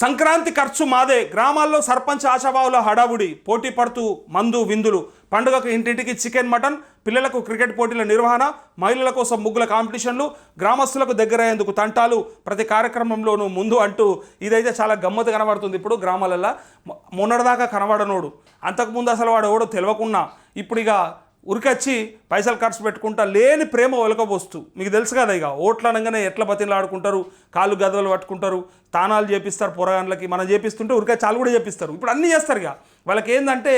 సంక్రాంతి ఖర్చు మాదే. గ్రామాల్లో సర్పంచ్ ఆశాభావుల హడావుడి పోటీ పడుతూ మందు విందులు. పండుగకు ఇంటింటికి చికెన్ మటన్ పిల్లలకు క్రికెట్ పోటీల నిర్వహణ మహిళల కోసం ముగ్గుల కాంపిటీషన్లు గ్రామస్తులకు దగ్గరయ్యేందుకు తంటాలు. ప్రతి కార్యక్రమంలోనూ ముందు అంటూ ఇదైతే చాలా గమ్మత్తు కనబడుతుంది. ఇప్పుడు గ్రామాలలో మొన్నటిదాకా కనబడనోడు. అంతకుముందు అసలు వాడు ఎవడో తెలియకున్నా ఇప్పుడు ఇక ఉరికొచ్చి పైసలు ఖర్చు పెట్టుకుంటా లేని ప్రేమ ఒలకబోస్తూ. మీకు తెలుసు కదా ఇక ఓట్లు అనగానే ఎట్ల బతిలాడుకుంటారు కాళ్ళు గదవలు పట్టుకుంటారు తానాలు చేపిస్తారు పొరగాన్లకి మనం చేపిస్తుంటే ఉరికే చాలు కూడా చేపిస్తారు. ఇప్పుడు అన్నీ చేస్తారు ఇక. వాళ్ళకి ఏంటంటే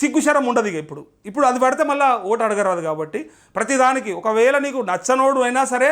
సిగ్గుశరం ఉండదు ఇక ఇప్పుడు. ఇప్పుడు అది పడితే మళ్ళీ ఓటు అడగరాదు కాబట్టి ప్రతిదానికి ఒకవేళ నీకు నచ్చనోడు అయినా సరే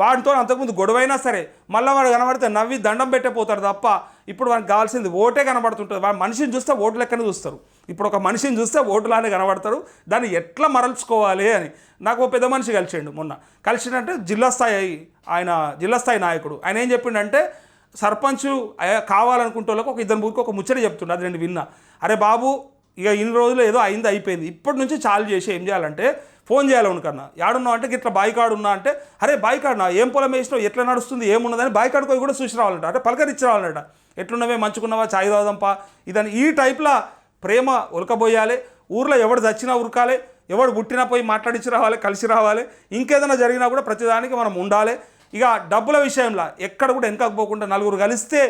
వాడితో అంతకుముందు గొడవైనా సరే మళ్ళీ వాడు కనబడితే నవ్వి దండం పెట్టే పోతాడు తప్ప ఇప్పుడు వాడికి కావాల్సింది ఓటే కనబడుతుంటుంది. వాడు మనిషిని చూస్తే ఓటు లెక్కనే చూస్తారు. ఇప్పుడు ఒక మనిషిని చూస్తే ఓటులానే కనబడతాడు. దాన్ని ఎట్లా మరల్చుకోవాలి అని. నాకు ఓ పెద్ద మనిషి కలిసిండు మొన్న. కలిసిండంటే జిల్లా స్థాయి ఆయన జిల్లా స్థాయి నాయకుడు. ఆయన ఏం చెప్పిండంటే సర్పంచ్ అయ్యా- కావాలనుకుంటే వాళ్ళకి ఒక ఇద్దరు ఊరికి ఒక ముచ్చట చెప్తుండే. అది నేను విన్నా. అరే బాబు ఇక ఇన్ని రోజులు ఏదో అయింది అయిపోయింది. ఇప్పటి నుంచి చాలు చేసి ఏం చేయాలంటే ఫోన్ చేయాలి ఉనకన్నా యాడున్నావు అంటే ఇట్లా బాయికాడు ఉన్నా అంటే అరే బాయికాడు నా ఏం పొలం వేసినావు? ఎట్లా నడుస్తుంది? ఏమున్నదని బాయికాడు పోయి కూడా చూసి రావాలంట. అంటే పలకరించి రావాలంట. ఎట్లున్నవే? మంచుకున్నావా? చాయ్ తాగుదాంపా? ఇదని ఈ టైప్లో ప్రేమ ఉలకబోయాలి ఊర్లో ఎవడు చచ్చినా ఉరకాలి ఎవడు పుట్టినా పోయి మాట్లాడించి రావాలి కలిసి రావాలి ఇంకేదైనా జరిగినా కూడా ప్రతిదానికి మనం ఉండాలి. ఇక డబ్బుల విషయంలో ఎక్కడ కూడా వెనకపోకుండా నలుగురు కలిస్తే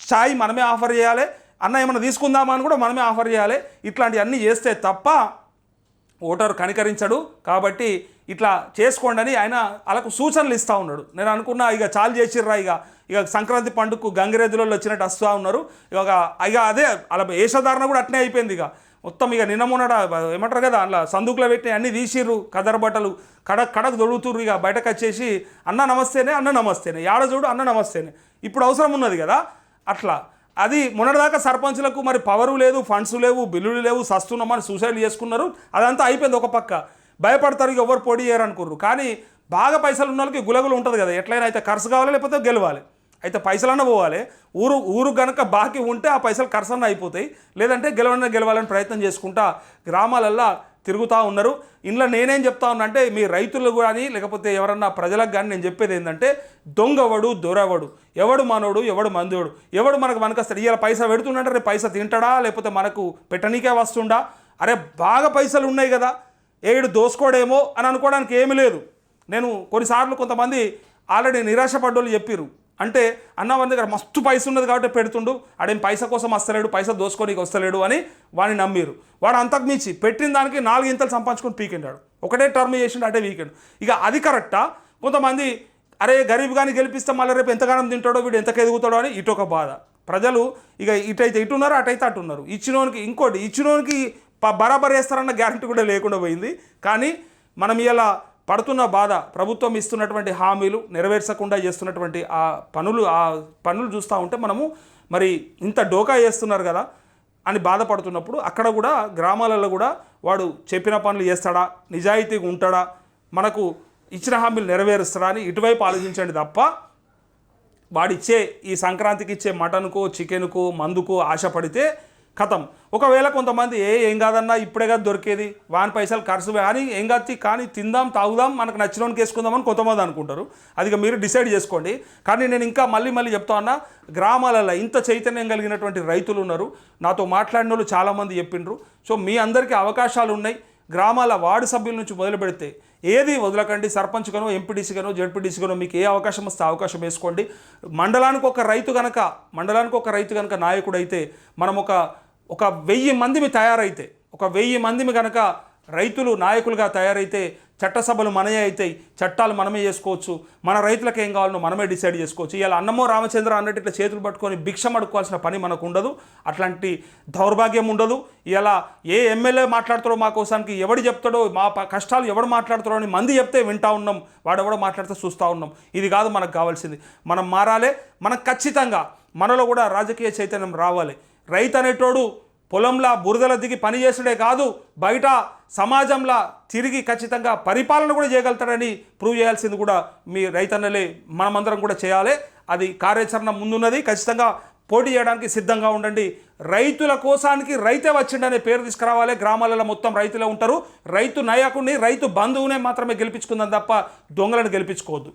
ఛాయ్ మనమే ఆఫర్ చేయాలి అన్న ఏమైనా తీసుకుందామా అని కూడా మనమే ఆఫర్ చేయాలి. ఇట్లాంటివన్నీ చేస్తే తప్ప ఓటరు కనికరించడు. కాబట్టి ఇట్లా చేసుకోండి అని ఆయన వాళ్ళకు సూచనలు ఇస్తూ ఉన్నాడు. నేను అనుకున్నా ఇక చాలు చేసిర్రా ఇక. ఇక సంక్రాంతి పండుగకు గంగిరెద్దులలో వచ్చినట్టు వస్తూ ఉన్నారు. ఇక ఇక అదే అలా వేషధారణ కూడా అట్నే అయిపోయింది ఇక. మొత్తం ఇక నిన్న మొన్నట ఏమంటారు కదా అలా సందుకులో పెట్టి అన్ని తీసిర్రు కదర్ బట్టలు కడక్ కడకు దొడుగుతుర్రు ఇక. బయటకు వచ్చేసి అన్న నమస్తేనే అన్న నమస్తేనే. యాడ చూడు అన్న నమస్తేనే. ఇప్పుడు అవసరం ఉన్నది కదా. అట్లా. అది మొన్నటిదాకా సర్పంచ్లకు మరి పవరు లేదు ఫండ్స్ లేవు బిల్లులు లేవు సస్తున్నామని సూసైడ్ చేసుకున్నారు. అదంతా అయిపోయింది ఒక పక్క. భయపడతారు ఇక ఎవరు పొడి చేయరు అనుకుర్రు కానీ బాగా పైసలు ఉన్న వాళ్ళకి గులగులు ఉంటుంది కదా ఎట్లయినా అయితే ఖర్చు కావాలి లేకపోతే గెలవాలి. అయితే పైసలన్నా పోవాలి. ఊరు ఊరు కనుక బాకీ ఉంటే ఆ పైసలు ఖర్చన్న అయిపోతాయి. లేదంటే గెలవన గెలవాలని ప్రయత్నం చేసుకుంటా గ్రామాలల్లో తిరుగుతూ ఉన్నారు. ఇంట్లో నేనేం చెప్తా ఉన్నానంటే మీ రైతులు కానీ లేకపోతే ఎవరన్నా ప్రజలకు కానీ నేను చెప్పేది ఏంటంటే దొంగవడు దొరవడు. ఎవడు మనోడు ఎవడు మందోడు. ఎవడు మనకు మనకస్తాడు ఇవాళ పైసా పెడుతుండంటే రేపు పైసా తింటాడా లేకపోతే మనకు పెట్టనీకే వస్తుండా? అరే బాగా పైసలు ఉన్నాయి కదా. ఏడు దోసుకోడేమో అని అనుకోవడానికి ఏమీ లేదు. నేను కొన్నిసార్లు కొంతమంది ఆల్రెడీ నిరాశపడ్డోళ్ళు చెప్పిర్రు. అంటే అన్న వాని దగ్గర మస్తు పైస ఉన్నది కాబట్టి పెడుతుండు. ఆడేం పైసా కోసం వస్తలేడు పైసా దోసుకోనికి వస్తలేడు అని వాడిని నమ్మిరు వాడు అంతకు మించి పెట్టిన దానికి నాలుగు ఇంతలు సంపాదించుకొని పీకిండాడు. ఒకటే టర్మ్ చేసిండు అటే వీకెండ్ ఇక అది కరెక్టా? కొంతమంది అరే గరీబ్ కానీ గెలిపిస్తే మళ్ళీ రేపు ఎంతగానం తింటాడో వీడు ఎంతకు ఎదుగుతాడో అని ఇటు ఒక బాధ. ప్రజలు ఇక ఇటైతే ఇటు ఉన్నారు అటైతే అటు ఉన్నారు ఇచ్చినోనికి ఇంకోటి ఇచ్చినోనికి బరాబర్ వేస్తారన్న గ్యారంటీ కూడా లేకుండా పోయింది. కానీ మనం ఇలా పడుతున్న బాధ ప్రభుత్వం ఇస్తున్నటువంటి హామీలు నెరవేర్చకుండా చేస్తున్నటువంటి ఆ పనులు ఆ పనులు చూస్తూ ఉంటే మనము మరి ఇంత డోకా చేస్తున్నారు కదా అని బాధపడుతున్నప్పుడు అక్కడ కూడా గ్రామాలలో కూడా వాడు చెప్పిన పనులు చేస్తాడా నిజాయితీగా ఉంటాడా మనకు ఇచ్చిన హామీలు నెరవేరుస్తాడా అని ఇటువైపు ఆలోచించండి తప్ప వాడిచ్చే ఈ సంక్రాంతికి ఇచ్చే మటన్కో చికెన్కో మందుకో ఆశపడితే కథం. ఒకవేళ కొంతమంది ఏ ఏం కాదన్నా ఇప్పుడే కదా దొరికేది వాని పైసలు ఖర్చు కానీ ఏం కాదు కానీ తిందాం తాగుదాం మనకు నచ్చినోనికి వేసుకుందామని కొంతమంది అనుకుంటారు. అది మీరు డిసైడ్ చేసుకోండి. కానీ నేను ఇంకా మళ్ళీ మళ్ళీ చెప్తా ఉన్నా గ్రామాలలో ఇంత చైతన్యం కలిగినటువంటి రైతులు ఉన్నారు. నాతో మాట్లాడిన వాళ్ళు చాలామంది చెప్పిండ్రు సో మీ అందరికీ అవకాశాలు ఉన్నాయి. గ్రామాల వార్డు సభ్యుల నుంచి మొదలు పెడితే ఏది వదలకండి సర్పంచ్గానో ఎంపీటీసీగానో జడ్పీటీసీగానో మీకు ఏ అవకాశం వస్తే అవకాశం వేసుకోండి. మండలానికి ఒక రైతు కనుక మండలానికి ఒక రైతు కనుక నాయకుడు అయితే మనం ఒక ఒక వెయ్యి మందిమి తయారైతే ఒక వెయ్యి మందిమి కనుక రైతులు నాయకులుగా తయారైతే చట్టసభలు మనమే అవుతాయి చట్టాలు మనమే చేసుకోవచ్చు. మన రైతులకు ఏం కావాలనో మనమే డిసైడ్ చేసుకోవచ్చు. ఇలా అన్నమో రామచంద్ర అన్నట్టు ఇట్లా చేతులు పట్టుకొని భిక్షం అడుక్కోవాల్సిన పని మనకు ఉండదు అట్లాంటి దౌర్భాగ్యం ఉండదు. ఇలా ఏ ఎమ్మెల్యే మాట్లాడతాడో మా కోసానికి ఎవడు చెప్తాడో మా కష్టాలు ఎవడు మాట్లాడతాడో అని మంది చెప్తే వింటా ఉన్నాం. వాడెవడో మాట్లాడితే చూస్తూ ఉన్నాం. ఇది కాదు మనకు కావాల్సింది. మనం మారాలి మనకు ఖచ్చితంగా మనలో కూడా రాజకీయ చైతన్యం రావాలి. రైతు అనేటోడు పొలంలా బురదల దిగి పనిచేసుడే కాదు బయట సమాజంలో తిరిగి ఖచ్చితంగా పరిపాలన కూడా చేయగలుగుతాడని ప్రూవ్ చేయాల్సింది కూడా మీ రైతన్నలే మనమందరం కూడా చేయాలి. అది కార్యాచరణ ముందున్నది. ఖచ్చితంగా పోటీ చేయడానికి సిద్ధంగా ఉండండి. రైతుల కోసానికి రైతే వచ్చిండనే పేరు తీసుకురావాలి. గ్రామాలలో మొత్తం రైతులే ఉంటారు. రైతు నాయకుడిని రైతు బంధువునే మాత్రమే గెలిపించుకుందాం తప్ప దొంగలను గెలిపించుకోవద్దు.